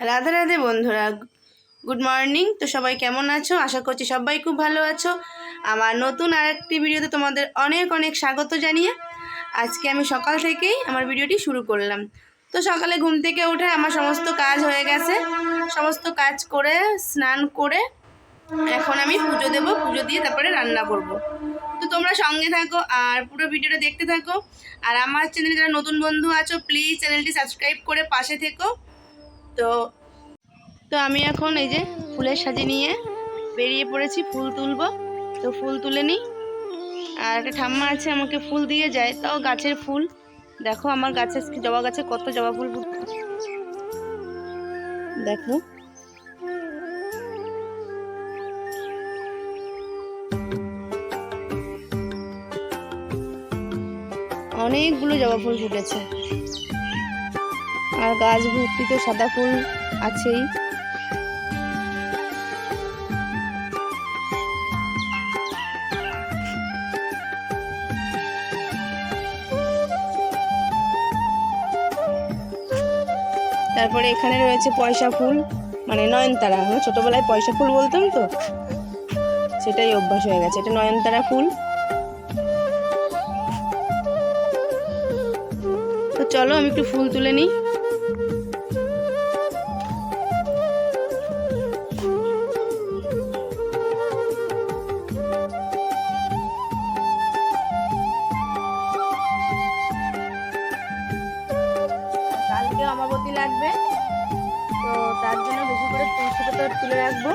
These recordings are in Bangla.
রাধে রাধে বন্ধুরা গুড মর্নিং তো সবাই কেমন আছো? আশা করছি সবাই খুব ভালো আছো। আমার নতুন আর একটি ভিডিওতে তোমাদের অনেক অনেক স্বাগত জানিয়ে আজকে আমি সকাল থেকেই আমার ভিডিওটি শুরু করলাম। তো সকালে ঘুম থেকে উঠে আমার সমস্ত কাজ হয়ে গেছে। সমস্ত কাজ করে, স্নান করে এখন আমি পুজো দেবো, পুজো দিয়ে তারপরে রান্না করব। তো তোমরা সঙ্গে থাকো আর পুরো ভিডিওটা দেখতে থাকো। আর আমার চ্যানেলে যারা নতুন বন্ধু আছো প্লিজ চ্যানেলটি সাবস্ক্রাইব করে পাশে থেকো। তো তো আমি এখন এই যে ফুলের সাজি নিয়ে বেরিয়ে পড়েছি, ফুল তুলবো। তো ফুল তুলে নিই। আর একটা ঠাম্মা আছে, আমাকে ফুল দিয়ে যায়, তাও গাছের ফুল। দেখো আমার গাছে জবা গাছে, কত জবা ফুল। দেখো। অনেকগুলো জবা ফুল ফুটেছে। আর গাছ ভর্তি তো সাদা ফুল আছেই। তারপরে এখানে রয়েছে পয়সা ফুল মানে নয়নতারা। আমরা ছোটবেলায় পয়সা ফুল বলতাম তো? সেটাই অভ্যাস হয়ে গেছে। এটা নয়নতারা ফুল। তো চলো আমি একটু ফুল তুলে নিই। কালকে লাগবে। তো তার জন্য বেশি করে তুলসী পাতা তুলে রাখব।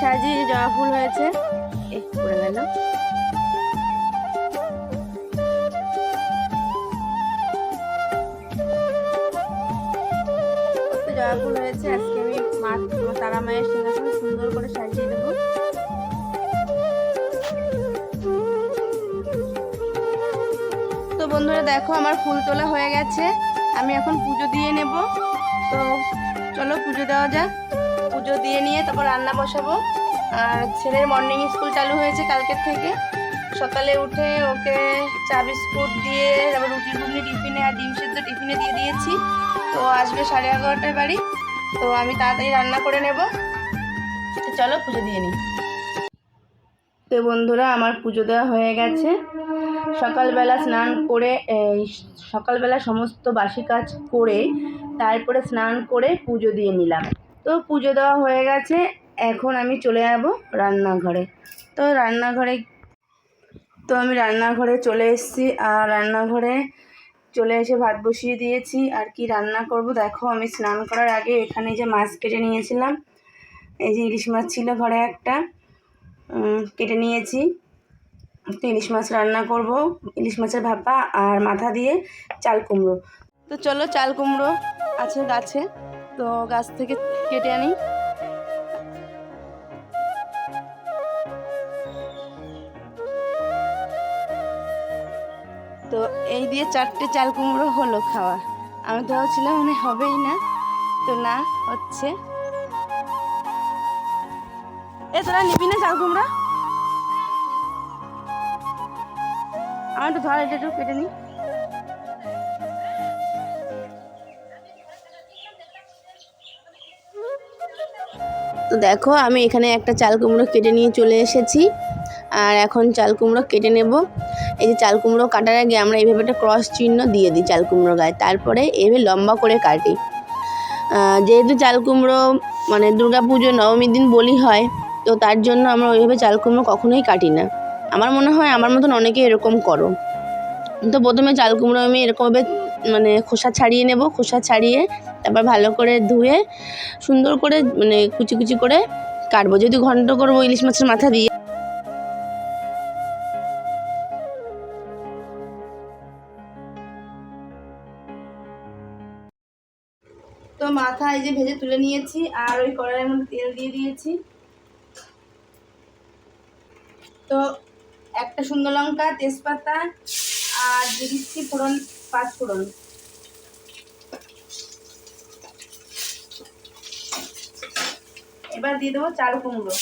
দেখো এক সাজি জবা ফুল হয়েছে এই পড়ে গেল জবা ফুল হয়েছে। আজকে আমি মা তারা মায়ের সিংহাসনে সুন্দর করে সাজিয়ে দেবো। তো বন্ধুরা, দেখো আমার ফুল তোলা হয়ে গেছে। আমি এখন পুজো দিয়ে নেব। তো চলো পুজো দেওয়া যাক। পুজো দিয়ে নিয়ে তারপর রান্না বসাবো। আর ছেলের মর্নিং স্কুল চালু হয়েছে কালকের থেকে। সকালে উঠে ওকে চা বিস্কুট দিয়ে, তারপর রুটি ঘুগনি, টিফিনে আর ডিম সেদ্ধ টিফিনে দিয়ে দিয়েছি। তো আসবে সাড়ে এগারোটায় বাড়ি। তো আমি তাড়াতাড়ি রান্না করে নেব। চলো পুজো দিয়ে নিই। তো বন্ধুরা, আমার পুজো দেওয়া হয়ে গেছে। সকালবেলা স্নান করে সকালবেলা সমস্ত বাসি কাজ করে, তারপরে স্নান করে পুজো দিয়ে নিলাম। তো পুজো দেওয়া হয়ে গেছে। এখন আমি চলে যাব রান্নাঘরে। তো রান্নাঘরে, তো আমি রান্নাঘরে চলে এসেছি। আর রান্নাঘরে চলে এসে ভাত বসিয়ে দিয়েছি। আর কি রান্না করব? দেখো, আমি স্নান করার আগে এখানে যে মাছ কেটে নিয়েছিলাম, এই যে ইলিশ মাছ ছিল ঘরে একটা কেটে নিয়েছি। তো ইলিশ মাছ রান্না করব। ইলিশ মাছের ভাপা আর মাথা দিয়ে চাল কুমড়ো। তো চলো, চাল কুমড়ো আছে গাছে। তো গাছ থেকে কেটে আনি। দিয়ে চারটে চাল কুমড়ো হলো খাওয়া। আমি তো ভাবছিলাম মানে হবেই না। তো না, হচ্ছে। এ, তোরা নিবি না চাল কুমড়া? আমার তো ধর এটা একটু কেটে নি। তো দেখো, আমি এখানে একটা চাল কুমড়ো কেটে নিয়ে চলে এসেছি। আর এখন চাল কুমড়ো কেটে নেব। এই যে চাল কুমড়ো কাটার আগে আমরা এইভাবে একটা ক্রস চিহ্ন দিয়ে দিই চাল কুমড়ো গায়ে। তারপরে এইভাবে লম্বা করে কাটি। যেহেতু চাল কুমড়ো মানে পুজো নবমীর দিন বলি হয়, তো তার জন্য আমরা ওইভাবে চাল কুমড়ো কখনোই কাটি না। আমার মনে হয় আমার মতন অনেকে এরকম করো। তো প্রথমে চাল কুমড়ো আমি এরকমভাবে মানে খোসা ছাড়িয়ে নেব, খোসা ছাড়িয়ে তারপর ভালো করে ধুয়ে সুন্দর করে মানে কুচি কুচি করে কাটবো। যদি ঘন্ট করব, ইলিশ মাছের মাথা দিয়ে তো মাথা এই যে ভেজে তুলে নিয়েছি, আর ওই কড়াইয়ের মধ্যে তেল দিয়ে দিয়েছি। তো একটা সুন্দর লঙ্কা, তেজপাতা, আর দিচ্ছি ফোড়ন, পাঁচ ফোড়ন। এবার দিয়ে দেবো চাল কুমড়ো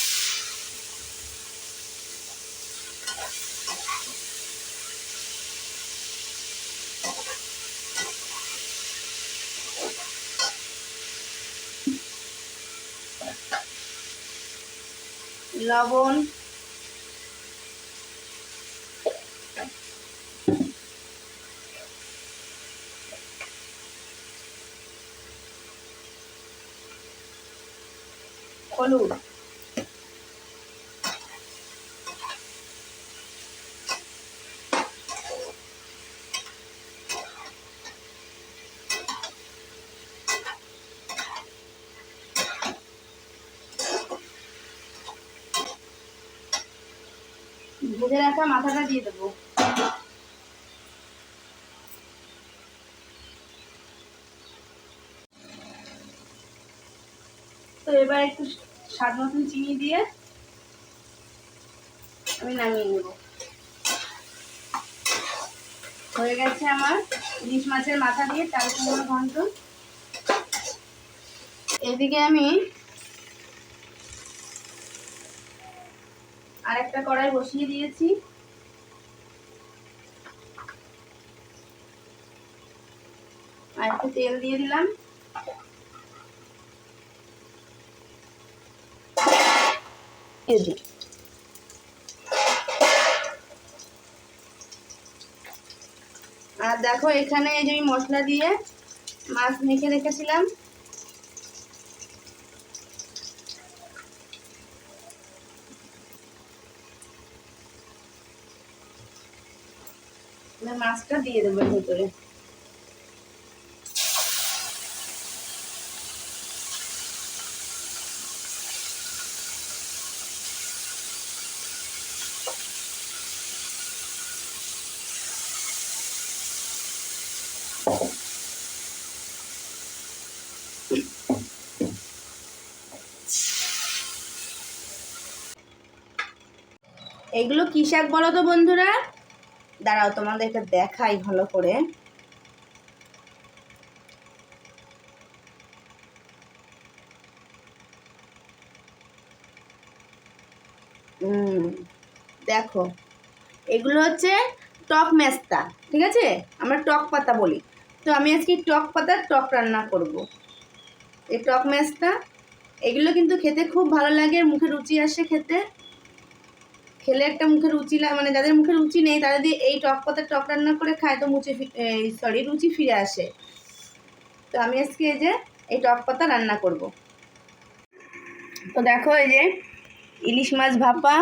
লবণ ভেজে রাখা মাথাটা দিয়ে দেবো। তো এবার একটু স্বাদ মতন চিনি দিয়ে আমি নামিয়ে নেব। হয়ে গেছে আমার ইলিশ মাছের মাথা দিয়ে চাল কুমড়ো ঘন্ট। এদিকে আমি আরেকটা কড়াই বসিয়ে দিয়েছি। আর একটু তেল দিয়ে দিলাম। আর দেখো এখানে যে মশলা দিয়ে মাছ মেখে রেখেছিলাম। এবার মাছটা দিয়ে দেবো ভেতরে। এগুলো কি শাক বলো তো বন্ধুরা? দাঁড়াও, তোমাদেরকে দেখাই ভালো করে। দেখো, এগুলো হচ্ছে টক মেস্তা, ঠিক আছে? আমরা টক পাতা বলি। তো আমি আজকে টক পাতার টক রান্না করব। এই টক মেস্তা, এগুলো কিন্তু খেতে খুব ভালো লাগে, মুখে রুচি আসে খেতে। খেলে একটা মুখে রুচি মানে যাদের মুখে রুচি নেই, তারা দিয়ে এই টক পাতার টক রান্না করে খায়, তো মুচে সরি রুচি ফিরে আসে। তো আমি আজকে এই যে, এই টক পাতা রান্না করব। তো দেখো এই যে, ইলিশ মাছ ভাপা,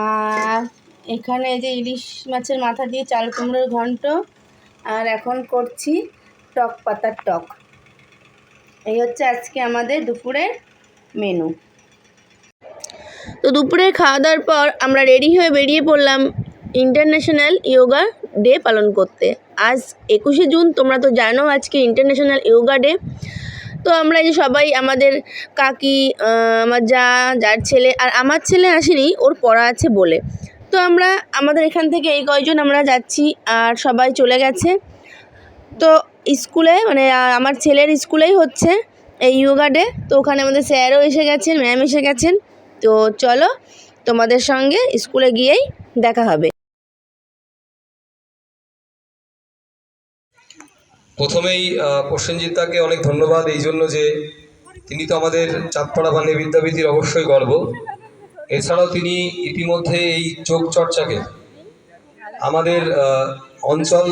আর এখানে এই যে ইলিশ মাছের মাথা দিয়ে চাল কুমড়োর ঘন্ট, আর এখন করছি টক পাতার টক। এই হচ্ছে আজকে আমাদের দুপুরের মেনু তো দুপুরে খাওয়া দাওয়ার পর আমরা রেডি হয়ে বেরিয়ে পড়লাম ইন্টারন্যাশনাল ইয়োগা ডে পালন করতে। আজ একুশে জুন, তোমরা তো জানো আজকে ইন্টারন্যাশনাল ইয়োগা ডে। তো আমরা এই যে সবাই, আমাদের কাকি আমার যা, যার ছেলে, আর আমার ছেলে আসেনি, ওর পড়া আছে বলে। তো আমরা, আমাদের এখান থেকে এই কয়জন আমরা যাচ্ছি, আর সবাই চলে গেছে। তো স্কুলে মানে আমার ছেলের স্কুলেই হচ্ছে এই ইয়োগা ডে। তো ওখানে আমাদের স্যারও এসে গেছেন, ম্যাম এসে গেছেন। তো চলো তোমাদের সঙ্গে স্কুলে গিয়েই দেখা হবে। প্রথমেই আহ, প্রসেনজিৎদাকে অনেক ধন্যবাদ এই জন্য যে তিনি তো আমাদের চাঁদপাড়া বানিয়ে বিদ্যাপীঠির অবশ্যই গর্ব। এছাড়াও তিনি ইতিমধ্যে এই যোগ চর্চাকে আমাদের অঞ্চল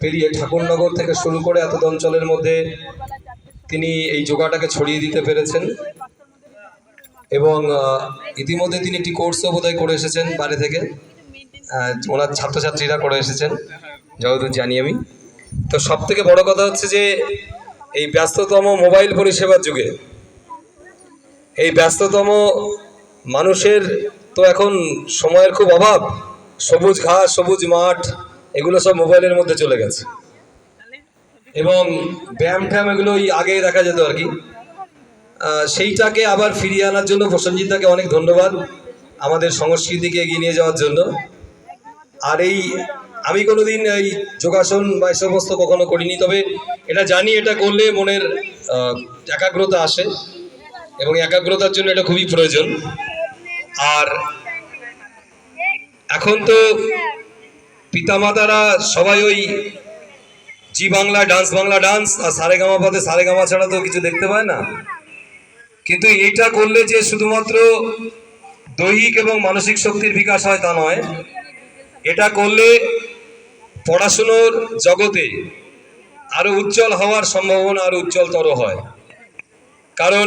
পেরিয়ে ঠাকুরনগর থেকে শুরু করে এত অঞ্চলের মধ্যে তিনি এই যোগাটাকে ছড়িয়ে দিতে পেরেছেন। এবং ইতিমধ্যে তিনি একটি কোর্সও বোধহয় করে এসেছেন বাড়ি থেকে। ওনার ছাত্রছাত্রীরা করে এসেছেন, যতদূর জানি আমি। তো সব থেকে বড় কথা হচ্ছে যে, এই ব্যস্ততম মোবাইল পরিষেবার যুগে, এই ব্যস্ততম মানুষের তো এখন সময়ের খুব অভাব। সবুজ ঘাস, সবুজ মাঠ, এগুলো সব মোবাইলের মধ্যে চলে গেছে। এবং ব্যায়াম ট্যায়াম এগুলো ওই আগে দেখা যেত আর কি। সেইটাকে আবার ফিরিয়ে আনার জন্য প্রসেনজিৎদাকে অনেক ধন্যবাদ আমাদের সংস্কৃতিকে এগিয়ে নিয়ে যাওয়ার জন্য। আর এই, আমি কোনোদিন এই যোগাসন বা এই সমস্ত কখনো করিনি, তবে এটা জানি এটা করলে মনের একাগ্রতা আসে এবং একাগ্রতার জন্য এটা খুবই প্রয়োজন। আর এখন তো পিতামাতারা সবাই ওই Zee Bangla, dance Bangla, dance, আর সারেগামা পথে সারেগামা ছাড়া তো কিছু দেখতে পায় না। কিন্তু এইটা করলে যে শুধুমাত্র দৈহিক এবং মানসিক শক্তির বিকাশ হয় তা নয়, এটা করলে পড়াশুনোর জগতে আরও উজ্জ্বল হওয়ার সম্ভাবনা আরও উজ্জ্বলতর হয়। কারণ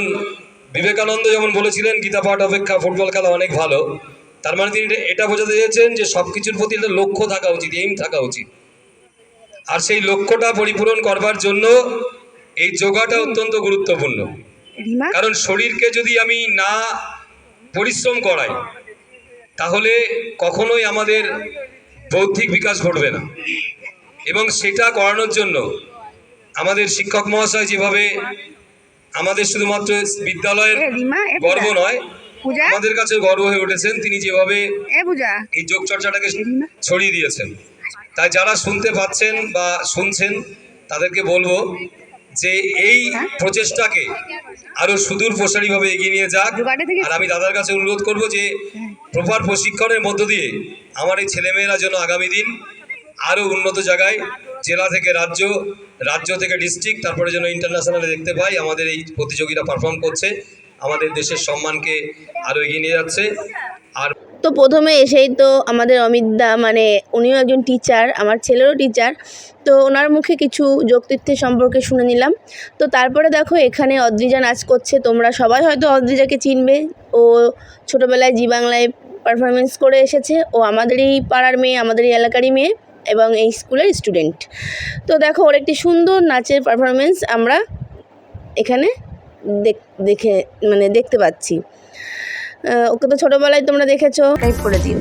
বিবেকানন্দ যেমন বলেছিলেন, গীতা পাঠ অপেক্ষা, ফুটবল খেলা অনেক ভালো। তার মানে তিনি এটা বোঝাতে চেয়েছেন যে সব কিছুর প্রতি একটা লক্ষ্য থাকা উচিত এইম থাকা উচিত। আর সেই লক্ষ্যটা পরিপূরণ করবার জন্য এই যোগাটা অত্যন্ত গুরুত্বপূর্ণ। কারণ শরীরকে যদি আমি না পরিশ্রম করাই তাহলে কখনোই আমাদের বৌদ্ধিক বিকাশ ঘটবে না। এবং সেটা করানোর জন্য আমাদের শিক্ষক মহাশয় যেভাবে আমাদের শুধুমাত্র বিদ্যালয়ের গর্ব নয় আমাদের কাছে গর্ব হয়ে উঠেছেন তিনি যেভাবে এই যোগ চর্চাটাকে ছড়িয়ে দিয়েছেন। তাই যারা শুনতে পাচ্ছেন বা শুনছেন তাদেরকে বলব যে এই প্রচেষ্টাকে আরও সুদূর প্রসারীভাবে এগিয়ে নিয়ে যাক। আর আমি দাদার কাছে অনুরোধ করব যে প্রপার প্রশিক্ষণের মধ্য দিয়ে আমার এই ছেলেমেয়েরা যেন আগামী দিন আরও উন্নত জায়গায় জেলা থেকে রাজ্য রাজ্য থেকে ডিস্ট্রিক্ট তারপরে যেন ইন্টারন্যাশনালে দেখতে পাই আমাদের এই প্রতিযোগীরা পারফর্ম করছে। আমাদের দেশের সম্মানকে আরও এগিয়ে নিয়ে যাচ্ছে। আর তো প্রথমে এসেই তো আমাদের অমিতদা মানে উনিও একজন টিচার আমার ছেলেরও টিচার তো ওনার মুখে কিছু যোগতীর্থের সম্পর্কে শুনে নিলাম। তো তারপরে দেখো এখানে অদ্রিজা নাচ করছে, তোমরা সবাই হয়তো অদ্রিজাকে চিনবে। ও ছোটোবেলায় জি বাংলায় পারফরমেন্স করে এসেছে। ও আমাদেরই পাড়ার মেয়ে, আমাদেরই এলাকারই মেয়ে এবং এই স্কুলের স্টুডেন্ট তো দেখো ওর একটি সুন্দর নাচের পারফরমেন্স আমরা এখানে দেখ- মানে দেখতে পাচ্ছি। ওকে তো ছোটবেলায় তোমরা দেখেছ। টাইপ করে দিও।